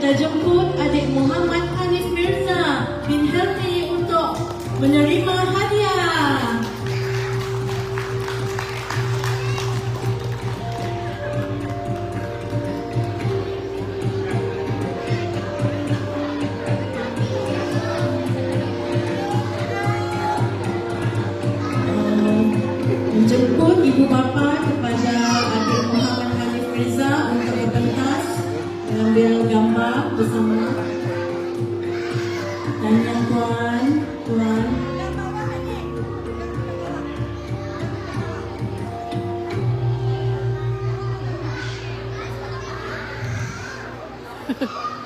Kita jemput adik Muhammad Hanif Mirza bin Helmi untuk menerima hadiah. Menjemput ibu bapa kepada Bel Gamak bersama dan yang tuan, tuan Ha ha ha.